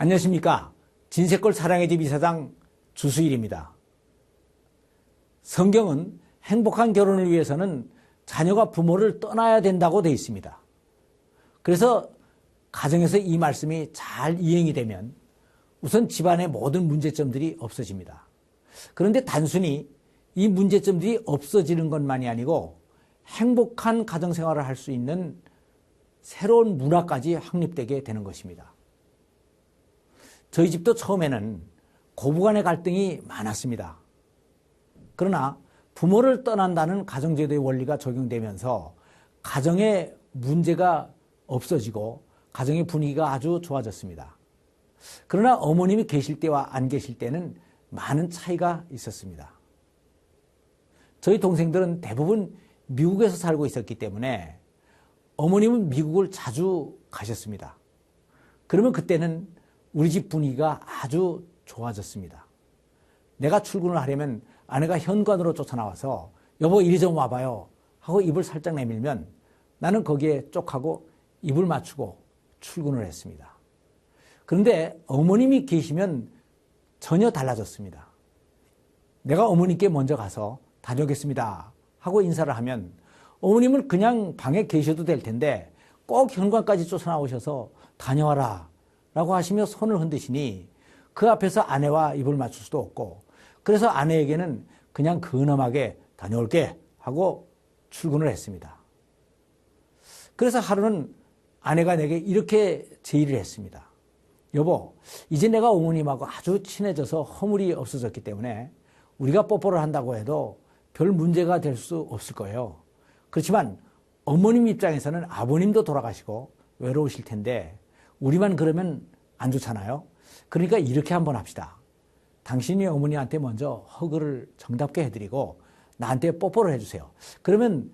안녕하십니까. 진세골 사랑의 집 이사장 주수일입니다. 성경은 행복한 결혼을 위해서는 자녀가 부모를 떠나야 된다고 되어 있습니다. 그래서 가정에서 이 말씀이 잘 이행이 되면 우선 집안의 모든 문제점들이 없어집니다. 그런데 단순히 이 문제점들이 없어지는 것만이 아니고 행복한 가정 생활을 할 수 있는 새로운 문화까지 확립되게 되는 것입니다. 저희 집도 처음에는 고부간의 갈등이 많았습니다. 그러나 부모를 떠난다는 가정제도의 원리가 적용되면서 가정의 문제가 없어지고 가정의 분위기가 아주 좋아졌습니다. 그러나 어머님이 계실 때와 안 계실 때는 많은 차이가 있었습니다. 저희 동생들은 대부분 미국에서 살고 있었기 때문에 어머님은 미국을 자주 가셨습니다. 그러면 그때는 우리 집 분위기가 아주 좋아졌습니다. 내가 출근을 하려면 아내가 현관으로 쫓아나와서 여보 이리 좀 와봐요 하고 입을 살짝 내밀면 나는 거기에 쪽하고 입을 맞추고 출근을 했습니다. 그런데 어머님이 계시면 전혀 달라졌습니다. 내가 어머님께 먼저 가서 다녀오겠습니다 하고 인사를 하면 어머님은 그냥 방에 계셔도 될 텐데 꼭 현관까지 쫓아나오셔서 다녀와라 라고 하시며 손을 흔드시니 그 앞에서 아내와 입을 맞출 수도 없고 그래서 아내에게는 그냥 근엄하게 다녀올게 하고 출근을 했습니다. 그래서 하루는 아내가 내게 이렇게 제의를 했습니다. 여보, 이제 내가 어머님하고 아주 친해져서 허물이 없어졌기 때문에 우리가 뽀뽀를 한다고 해도 별 문제가 될 수 없을 거예요. 그렇지만 어머님 입장에서는 아버님도 돌아가시고 외로우실 텐데 우리만 그러면 안 좋잖아요. 그러니까 이렇게 한번 합시다. 당신이 어머니한테 먼저 허그를 정답게 해드리고 나한테 뽀뽀를 해주세요. 그러면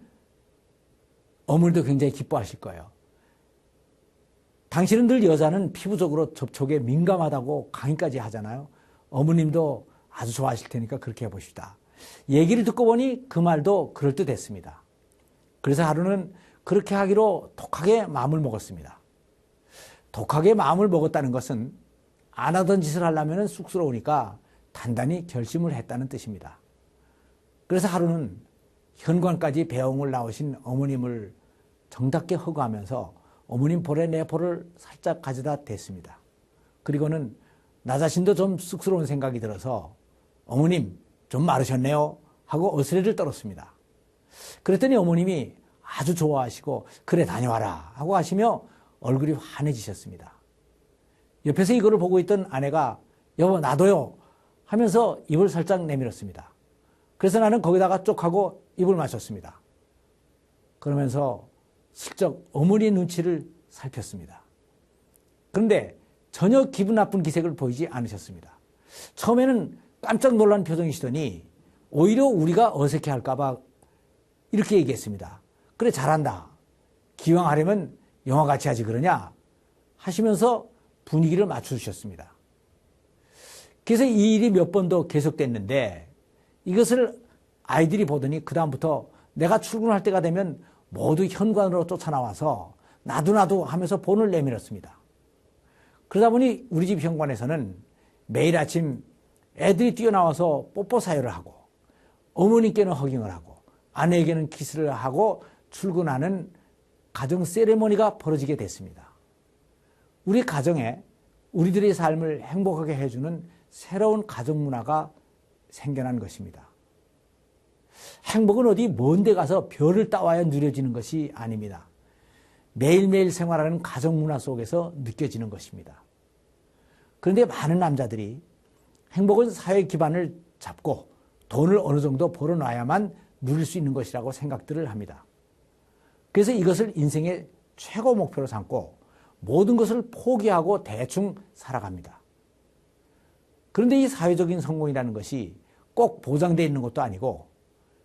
어머니도 굉장히 기뻐하실 거예요. 당신은 늘 여자는 피부적으로 접촉에 민감하다고 강의까지 하잖아요. 어머님도 아주 좋아하실 테니까 그렇게 해보시다. 얘기를 듣고 보니 그 말도 그럴듯했습니다. 그래서 하루는 그렇게 하기로 독하게 마음을 먹었습니다. 독하게 마음을 먹었다는 것은 안 하던 짓을 하려면 쑥스러우니까 단단히 결심을 했다는 뜻입니다. 그래서 하루는 현관까지 배웅을 나오신 어머님을 정답게 허구하면서 어머님 볼에 내 볼을 살짝 가져다 댔습니다. 그리고는 나 자신도 좀 쑥스러운 생각이 들어서 어머님 좀 마르셨네요 하고 어스레를 떨었습니다. 그랬더니 어머님이 아주 좋아하시고 그래 다녀와라 하고 하시며 얼굴이 환해지셨습니다. 옆에서 이거를 보고 있던 아내가 여보 나도요 하면서 입을 살짝 내밀었습니다. 그래서 나는 거기다가 쪽하고 입을 맞췄습니다. 그러면서 슬쩍 어머니 눈치를 살폈습니다. 그런데 전혀 기분 나쁜 기색을 보이지 않으셨습니다. 처음에는 깜짝 놀란 표정이시더니 오히려 우리가 어색해 할까봐 이렇게 얘기했습니다. 그래, 잘한다. 기왕 하려면 영화 같이 하지 그러냐? 하시면서 분위기를 맞춰주셨습니다. 그래서 이 일이 몇 번 더 계속됐는데 이것을 아이들이 보더니 그다음부터 내가 출근할 때가 되면 모두 현관으로 쫓아나와서 나도 나도 하면서 본을 내밀었습니다. 그러다 보니 우리 집 현관에서는 매일 아침 애들이 뛰어나와서 뽀뽀 사유를 하고 어머니께는 허깅을 하고 아내에게는 키스를 하고 출근하는 가정 세레머니가 벌어지게 됐습니다. 우리 가정에 우리들의 삶을 행복하게 해주는 새로운 가정 문화가 생겨난 것입니다. 행복은 어디 먼데 가서 별을 따와야 누려지는 것이 아닙니다. 매일매일 생활하는 가정 문화 속에서 느껴지는 것입니다. 그런데 많은 남자들이 행복은 사회 기반을 잡고 돈을 어느 정도 벌어놔야만 누릴 수 있는 것이라고 생각들을 합니다. 그래서 이것을 인생의 최고 목표로 삼고 모든 것을 포기하고 대충 살아갑니다. 그런데 이 사회적인 성공이라는 것이 꼭 보장되어 있는 것도 아니고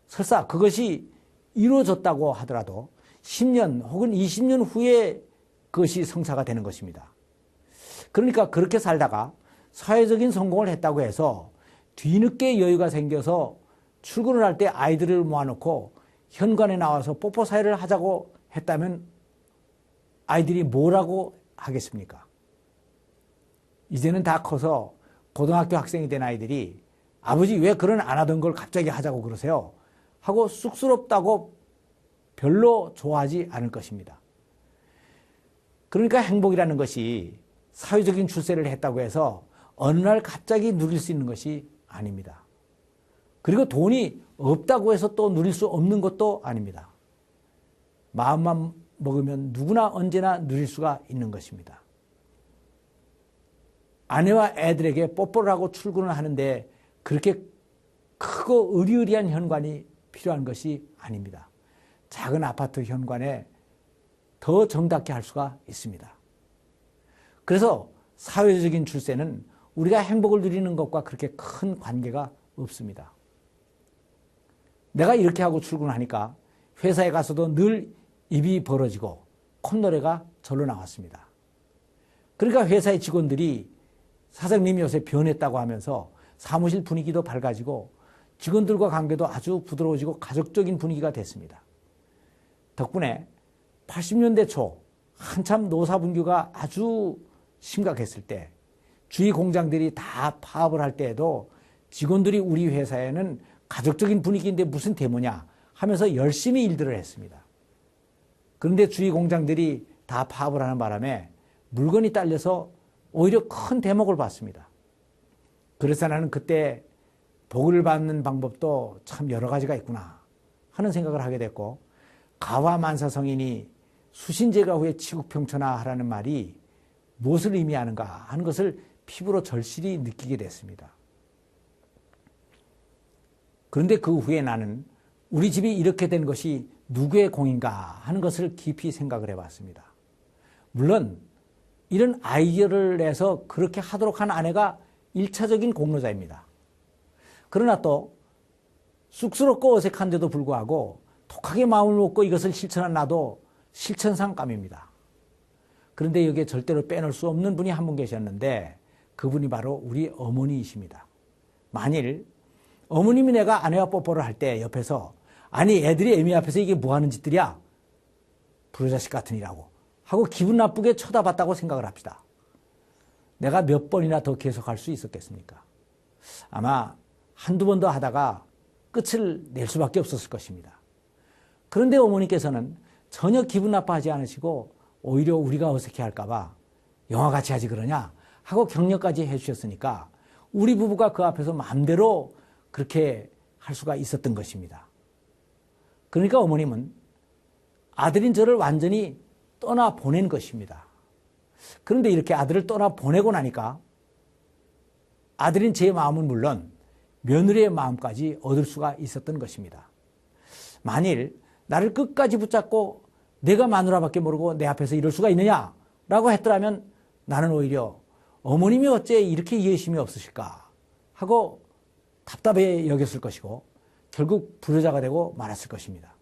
설사 그것이 이루어졌다고 하더라도 10년 혹은 20년 후에 그것이 성사가 되는 것입니다. 그러니까 그렇게 살다가 사회적인 성공을 했다고 해서 뒤늦게 여유가 생겨서 출근을 할 때 아이들을 모아놓고 현관에 나와서 뽀뽀 사회를 하자고 했다면 아이들이 뭐라고 하겠습니까? 이제는 다 커서 고등학교 학생이 된 아이들이 아버지 왜 그런 안 하던 걸 갑자기 하자고 그러세요? 하고 쑥스럽다고 별로 좋아하지 않을 것입니다. 그러니까 행복이라는 것이 사회적인 출세를 했다고 해서 어느 날 갑자기 누릴 수 있는 것이 아닙니다. 그리고 돈이 없다고 해서 또 누릴 수 없는 것도 아닙니다. 마음만 먹으면 누구나 언제나 누릴 수가 있는 것입니다. 아내와 애들에게 뽀뽀를 하고 출근을 하는데 그렇게 크고 의리의리한 현관이 필요한 것이 아닙니다. 작은 아파트 현관에 더 정답게 할 수가 있습니다. 그래서 사회적인 출세는 우리가 행복을 누리는 것과 그렇게 큰 관계가 없습니다. 내가 이렇게 하고 출근하니까 회사에 가서도 늘 입이 벌어지고 콧노래가 절로 나왔습니다. 그러니까 회사의 직원들이 사장님이 요새 변했다고 하면서 사무실 분위기도 밝아지고 직원들과 관계도 아주 부드러워지고 가족적인 분위기가 됐습니다. 덕분에 80년대 초 한참 노사분규가 아주 심각했을 때 주위 공장들이 다 파업을 할 때에도 직원들이 우리 회사에는 가족적인 분위기인데 무슨 데모냐 하면서 열심히 일들을 했습니다. 그런데 주위 공장들이 다 파업을 하는 바람에 물건이 딸려서 오히려 큰 대목을 봤습니다. 그래서 나는 그때 복을 받는 방법도 참 여러 가지가 있구나 하는 생각을 하게 됐고 가와 만사 성인이 수신제가 후에 치국평천하라는 말이 무엇을 의미하는가 하는 것을 피부로 절실히 느끼게 됐습니다. 그런데 그 후에 나는 우리 집이 이렇게 된 것이 누구의 공인가 하는 것을 깊이 생각을 해봤습니다. 물론 이런 아이디어를 내서 그렇게 하도록 한 아내가 1차적인 공로자입니다. 그러나 또 쑥스럽고 어색한데도 불구하고 독하게 마음을 먹고 이것을 실천한 나도 실천상감입니다. 그런데 여기에 절대로 빼놓을 수 없는 분이 한 분 계셨는데 그분이 바로 우리 어머니이십니다. 만일 어머님이 내가 아내와 뽀뽀를 할 때 옆에서 아니 애들이 애미 앞에서 이게 뭐 하는 짓들이야? 부르자식 같으니라고 하고 기분 나쁘게 쳐다봤다고 생각을 합시다. 내가 몇 번이나 더 계속할 수 있었겠습니까? 아마 한두 번 더 하다가 끝을 낼 수밖에 없었을 것입니다. 그런데 어머니께서는 전혀 기분 나빠하지 않으시고 오히려 우리가 어색해 할까봐 영화 같이 하지 그러냐 하고 격려까지 해주셨으니까 우리 부부가 그 앞에서 마음대로 그렇게 할 수가 있었던 것입니다. 그러니까 어머님은 아들인 저를 완전히 떠나 보낸 것입니다. 그런데 이렇게 아들을 떠나 보내고 나니까 아들인 제 마음은 물론 며느리의 마음까지 얻을 수가 있었던 것입니다. 만일 나를 끝까지 붙잡고 내가 마누라밖에 모르고 내 앞에서 이럴 수가 있느냐라고 했더라면 나는 오히려 어머님이 어째 이렇게 이해심이 없으실까 하고 답답해 여겼을 것이고 결국 불효자가 되고 말았을 것입니다.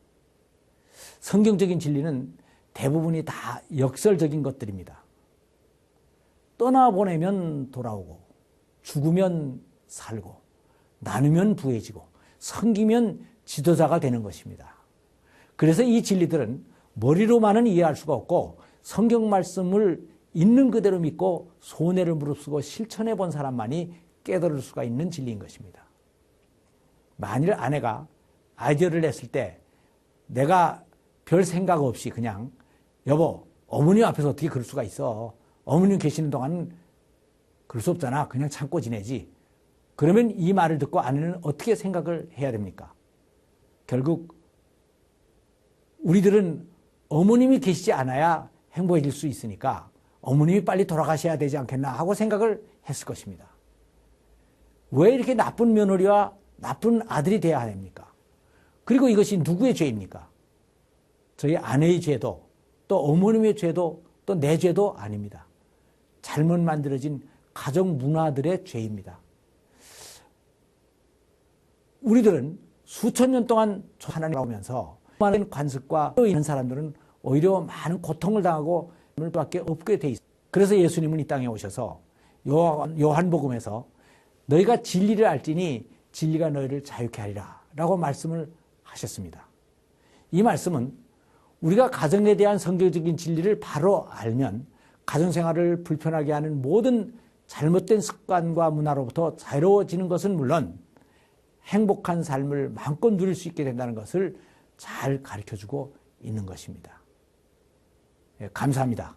성경적인 진리는 대부분이 다 역설적인 것들입니다. 떠나보내면 돌아오고 죽으면 살고 나누면 부해지고 섬기면 지도자가 되는 것입니다. 그래서 이 진리들은 머리로만은 이해할 수가 없고 성경 말씀을 있는 그대로 믿고 손해를 무릅쓰고 실천해 본 사람만이 깨달을 수가 있는 진리인 것입니다. 만일 아내가 아이디어를 냈을 때 내가 별 생각 없이 그냥 여보 어머니 앞에서 어떻게 그럴 수가 있어 어머님 계시는 동안 그럴 수 없잖아 그냥 참고 지내지 그러면 이 말을 듣고 아내는 어떻게 생각을 해야 됩니까? 결국 우리들은 어머님이 계시지 않아야 행복해질 수 있으니까 어머님이 빨리 돌아가셔야 되지 않겠나 하고 생각을 했을 것입니다. 왜 이렇게 나쁜 며느리와 나쁜 아들이 돼야 됩니까? 그리고 이것이 누구의 죄입니까? 저희 아내의 죄도 또 어머님의 죄도 또 내 죄도 아닙니다. 잘못 만들어진 가정 문화들의 죄입니다. 우리들은 수천 년 동안 하나님 오면서 많은 관습과 있는 사람들은 오히려 많은 고통을 당하고 물밖에 없게 돼 있어요. 그래서 예수님은 이 땅에 오셔서 요한, 복음에서 너희가 진리를 알지니 진리가 너희를 자유케 하리라 라고 말씀을 하셨습니다. 이 말씀은 우리가 가정에 대한 성경적인 진리를 바로 알면 가정생활을 불편하게 하는 모든 잘못된 습관과 문화로부터 자유로워지는 것은 물론 행복한 삶을 마음껏 누릴 수 있게 된다는 것을 잘 가르쳐 주고 있는 것입니다. 예, 감사합니다.